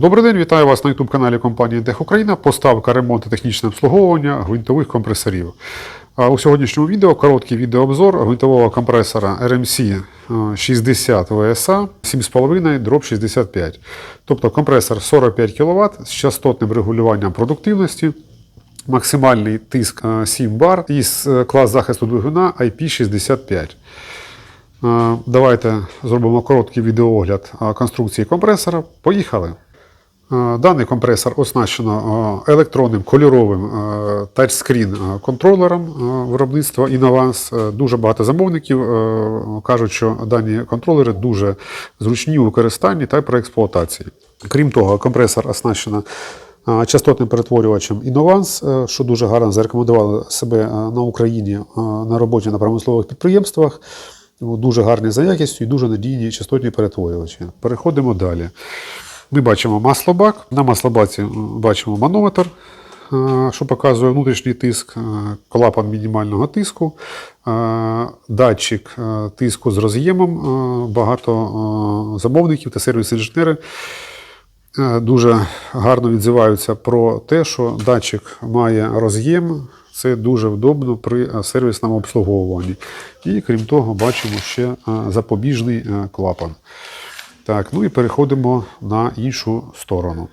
Добрий день, вітаю вас на youtube каналі компанії Дех Україна. Поставка, ремонт та технічне обслуговування гвинтових компресорів. У сьогоднішньому відео короткий відеообзор гвинтового компресора RMC е, 60 VSA 7,5 дроб 65. Тобто компресор 45 кВт з частотним регулюванням продуктивності. Максимальний тиск е, 7 бар і е, клас захисту двигуна IP65. Е, Давайте зробимо короткий відеоогляд е, конструкції компресора. Поїхали. Е, Даний компресор оснащено електронним кольоровим тачскрін контролером виробництва Innovance. Дуже багато замовників кажуть, що дані контролери дуже зручні у використанні та при експлуатації. Крім того, компресор оснащено частотним перетворювачем Innovance, що дуже гарно зарекомендували себе на Україні на роботі на промислових підприємствах. Тому Дуже гарні за якістю і дуже надійні частотні перетворювачі. Переходимо далі. Ми бачимо маслобак. На маслобаці бачимо манометр, е, що показує внутрішній тиск, е, клапан мінімального тиску, е, датчик тиску з роз'ємом. Багато замовників та сервіс-інженери дуже гарно відзиваються про те, що датчик має роз'єм. Це дуже вдобно при е, сервісному обслуговуванні. І крім того, бачимо ще е, запобіжний е, клапан. Так, ну і переходимо на іншу сторону.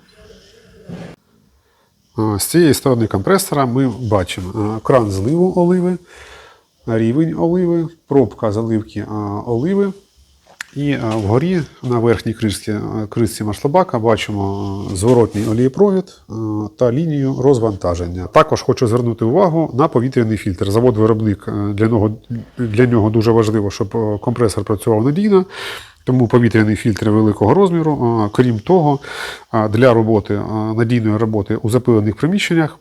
З цієї сторони компресора ми бачимо кран зливу оливи, рівень оливи, пробка заливки оливи. І вгорі на верхній кришці, а, кришці маслобака бачимо зворотній олієпровід та лінію розвантаження. Також хочу звернути увагу на повітряний фільтр. Завод-виробник е, для нього, для нього дуже важливо, щоб е, компресор працював надійно. Тому повітряний фільтр великого розміру. Крім того, для роботи надійної роботи у запилених приміщеннях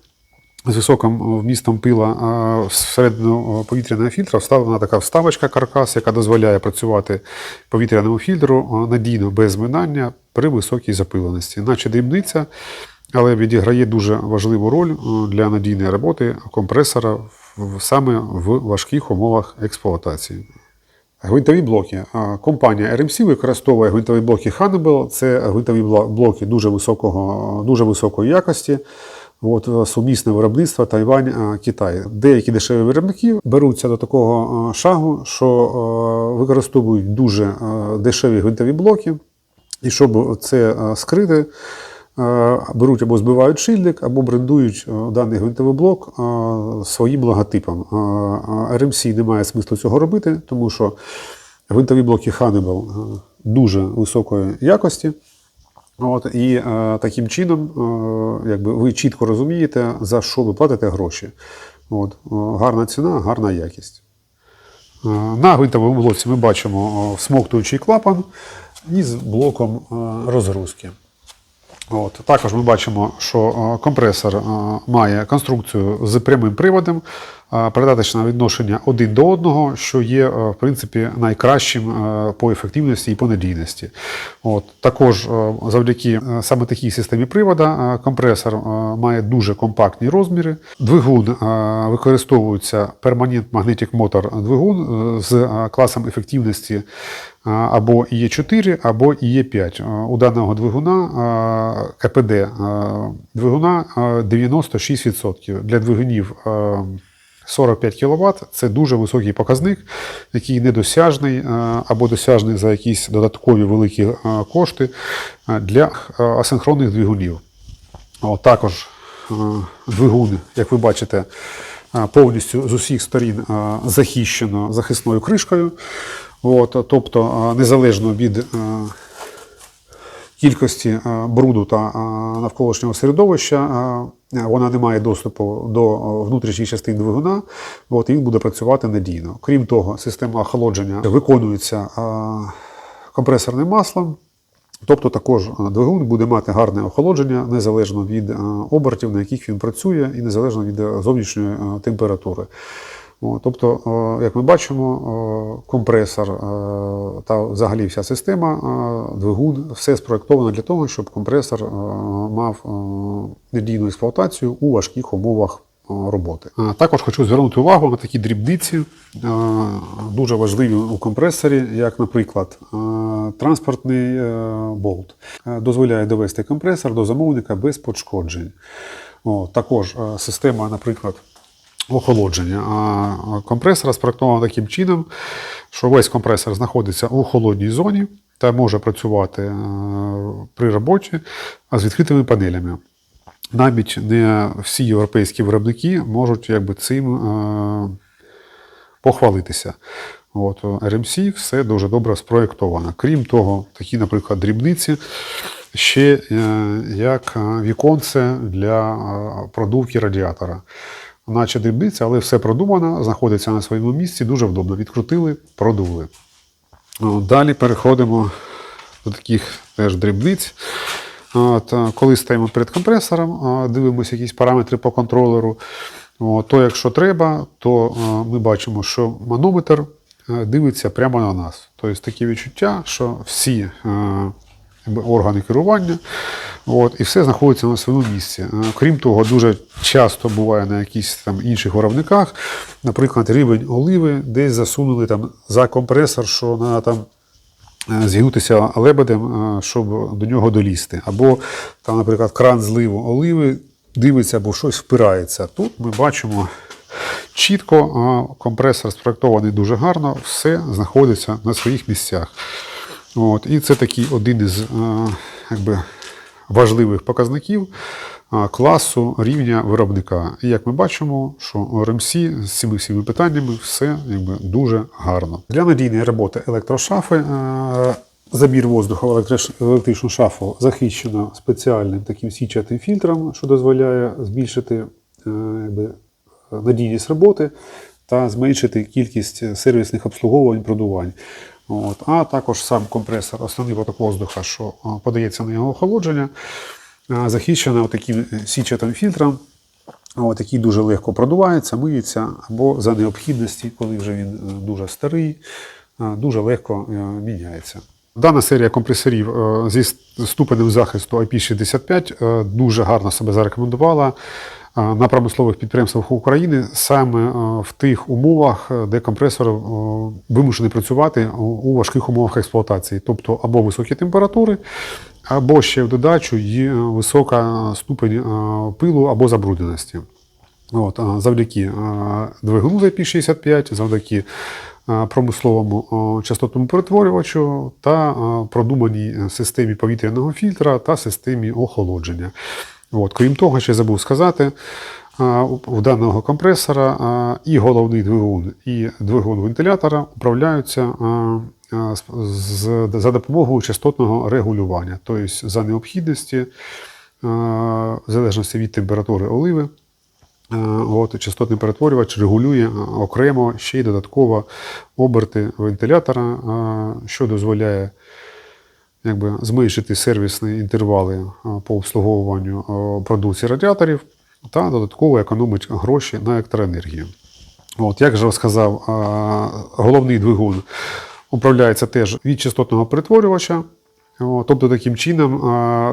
з високим е, вмістом пила всередину е, повітряного фільтра вставлена така вставочка каркас, яка дозволяє працювати повітряному фільтру е, надійно без зминання при високій запиленості. Наче дрібниця, але відіграє дуже важливу роль для надійної роботи компресора саме в важких умовах експлуатації. Гвинтові блоки. Компанія RMC використовує гвинтові блоки Hannibal. Це гвинтові блоки дуже, високого, дуже високої якості. От, е, сумісне виробництво Тайвань, е, Китай. Деякі дешеві виробники беруться до такого е, шагу, що використовують дуже дешеві гвинтові блоки. І щоб це скрити, беруть або збивають шильдик, або брендують даний гвинтовий блок своїм логотипом. RMC не має смислу цього робити, тому що гвинтові блоки Hannibal дуже високої якості. От, і е, таким чином е, якби ви чітко розумієте, за що ви платите гроші. От, е, гарна ціна, гарна якість. Е, На гвинтовому блоці ми бачимо е, всмоктуючий клапан із блоком е, розгрузки. От. Також ми бачимо, що е, компресор має конструкцію з прямим приводом, е, відношення один до одного, що є е, в принципі найкращим е, по ефективності і по надійності. От. Також е, завдяки саме такій системі привода компресор має дуже компактні розміри. Двигун використовується перманент Magnetic Motor двигун з класом ефективності або Є4, або Є5. У даного двигуна КПД двигуна 96%. Для двигунів 45 кВт це дуже високий показник, який недосяжний або досяжний за якісь додаткові великі кошти для асинхронних двигунів. Також е, двигун, як ви бачите, е, повністю з усіх сторін е, захищено захисною кришкою. От, тобто, е, незалежно від е, кількості е, бруду та е, навколишнього середовища, е, вона не має доступу до е, внутрішніх частин двигуна, от, він буде працювати надійно. Крім того, система охолодження виконується компресорним маслом. Тобто також двигун буде мати гарне охолодження незалежно від обертів, на яких він працює, і незалежно від зовнішньої температури. Тобто, як ми бачимо, компресор е, та взагалі вся система, е, двигун, все спроєктовано для того, щоб компресор е, мав надійну експлуатацію у важких умовах роботи. Також хочу звернути увагу на такі дрібниці, дуже важливі у компресорі, як, наприклад, транспортний болт. Дозволяє довести компресор до замовника без пошкоджень. Також система, наприклад, охолодження. А компресор спроектовано таким чином, що весь компресор знаходиться у холодній зоні та може працювати е, при роботі з відкритими панелями. Навіть не всі європейські виробники можуть якби, цим е, похвалитися. От, RMC все дуже добре спроєктовано. Крім того, такі, наприклад, дрібниці ще е, як віконце для продувки радіатора. Наче дрібниця, але все продумано, знаходиться на своєму місці, дуже вдобно. Відкрутили, продули. Далі переходимо до таких теж дрібниць. От, коли стоїмо перед компресором, дивимося якісь параметри по контролеру, то якщо треба, то ми бачимо, що манометр дивиться прямо на нас. Тобто таке відчуття, що всі органи керування, от, і все знаходиться на своєму місці. Крім того, дуже часто буває на якихось там інших виробниках, наприклад, рівень оливи десь засунули там за компресор, що на там е, зігнутися лебедем, е, щоб до нього долізти. Або там, наприклад, кран зливу оливи дивиться, або щось впирається. Тут ми бачимо чітко, е, компресор спроектований дуже гарно, все знаходиться на своїх місцях. От, і це такий один із е, якби, важливих показників е, класу рівня виробника. І як ми бачимо, що RMC з цими всіми питаннями все якби, дуже гарно. Для надійної роботи електрошафи е, забір воздуху в електричну шафу захищено спеціальним таким січатим фільтром, що дозволяє збільшити якби, надійність роботи та зменшити кількість сервісних обслуговувань продувань. От. А також сам компресор, основний поток воздуха, що подається на його охолодження, а, захищений таким січатим фільтром, от, який дуже легко продувається, миється, або за необхідності, коли вже він е, дуже старий, дуже легко е, міняється. Дана серія компресорів е, зі ступенем захисту IP65 е, дуже гарно себе зарекомендувала е, на промислових підприємствах України саме е, в тих умовах, е, де компресор е, вимушений працювати у- важких умовах експлуатації, тобто або високі температури, або ще в додачу е, висока ступень е, пилу або забрудненості. От, завдяки двигуну IP65, завдяки промисловому частотному перетворювачу та продуманій системі повітряного фільтра та системі охолодження. От, крім того, ще забув сказати, у даного компресора і головний двигун, і двигун вентилятора управляються за допомогою частотного регулювання, тобто за необхідності, в залежності від температури оливи. От, частотний перетворювач регулює окремо ще й додатково оберти вентилятора, що дозволяє якби, зменшити сервісні інтервали е, по обслуговуванню е, продукції радіаторів та додатково економить гроші на електроенергію. От, як вже сказав, е, головний двигун управляється теж від частотного перетворювача. Тобто, таким чином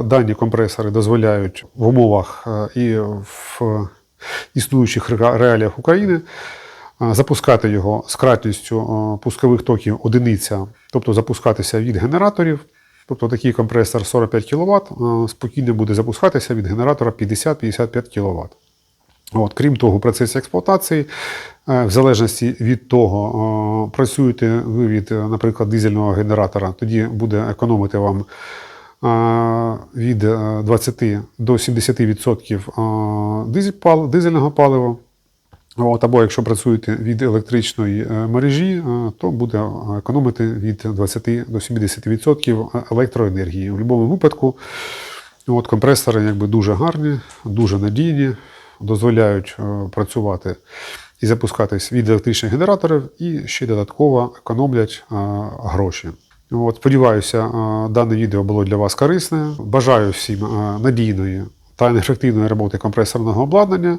дані компресори дозволяють в умовах і в існуючих реаліях України запускати його з кратністю пускових токів одиниця, тобто запускатися від генераторів. Тобто такий компресор 45 кВт спокійно буде запускатися від генератора 50-55 кВт. От, крім того, в процесі експлуатації, е, в залежності від того, е, працюєте ви від, е, наприклад, дизельного генератора, тоді буде економити вам е, від е, 20 до 70% е, дизель дизельного палива. От, або якщо працюєте від електричної е, мережі, е, то буде економити від 20 до 70% електроенергії. В будь-якому випадку от, компресори якби дуже гарні, дуже надійні, дозволяють е, працювати і запускатись від електричних генераторів, і ще додатково економлять е, гроші. От, сподіваюся, е, дане відео було для вас корисне. Бажаю всім е, надійної та ефективної роботи компресорного обладнання.